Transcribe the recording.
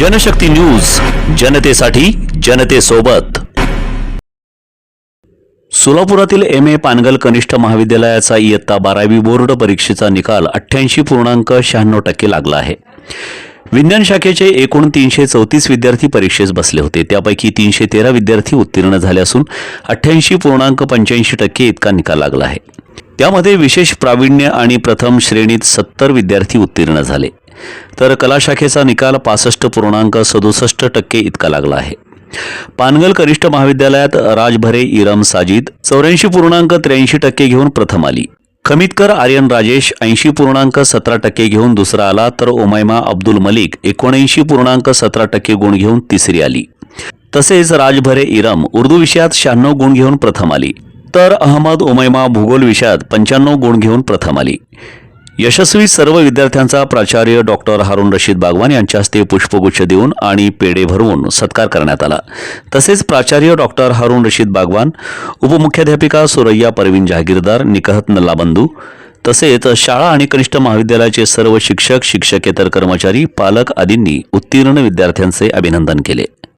Janshakti news जनतेसाठी जनतेसोबत. सोलापुरातील M A Pangal कनिष्ठ महाविद्यालयाचा इयत्ता बारावी बोर्ड परीक्षेचा निकाल अठ्ठ्याऐंशी पूर्णांक शहाण्णव टक्के लागला आहे. विज्ञान शाखेचे एकूण तीनशे चौतीस विद्यार्थी परीक्षेस बसले होते. त्यापैकी तीनशे तेरा विद्यार्थी उत्तीर्ण झाले असून अठ्ठ्याऐंशी पूर्णांक पंच्याऐंशी टक्के इतका निकाल लागला आहे. त्यामध्ये विशेष प्रावीण्य आणि प्रथम श्रेणीत सत्तर विद्यार्थी उत्तीर्ण झाले. तर कला शाखेचा निकाल पासष्ट पूर्णांक सदुसष्ट टक्के इतका लागला आहे. पानगल कनिष्ठ महाविद्यालयात राजभरे इरम साजिद चौऱ्याऐंशी पूर्णांक त्र्याऐंशी टक्के घेऊन प्रथम आली. खमितकर आर्यन राजेश ऐंशी पूर्णांक सतरा टक्के घेऊन दुसरा आला तर ओमैमा अब्दुल मलिक एकोणऐंशी पूर्णांक सतरा टक्के गुण घेऊन तिसरी आली. तसेच राजभरे इरम उर्दू विषयात शहाण्णव गुण घेऊन प्रथम आली. तर अहमद ओमैमा भूगोल विषयात पंच्याण्णव गुण घेऊन प्रथम आली. यशस्वी सर्व विद्यार्थ्यांचा प्राचार्य डॉक्टर हारून रशीद बागवान यांच्या हस्ते पुष्पगुच्छ देऊन आणि पेढे भरवून सत्कार करण्यात आला. तसेच प्राचार्य डॉक्टर हारून रशीद बागवान उपमुख्याध्यापिका सुरैया परवीन जहागीरदार निकहत नल्लाबंधू तसेच शाळा आणि कनिष्ठ महाविद्यालयाचे सर्व शिक्षक शिक्षकेतर कर्मचारी पालक आदींनी उत्तीर्ण विद्यार्थ्यांचे अभिनंदन केले.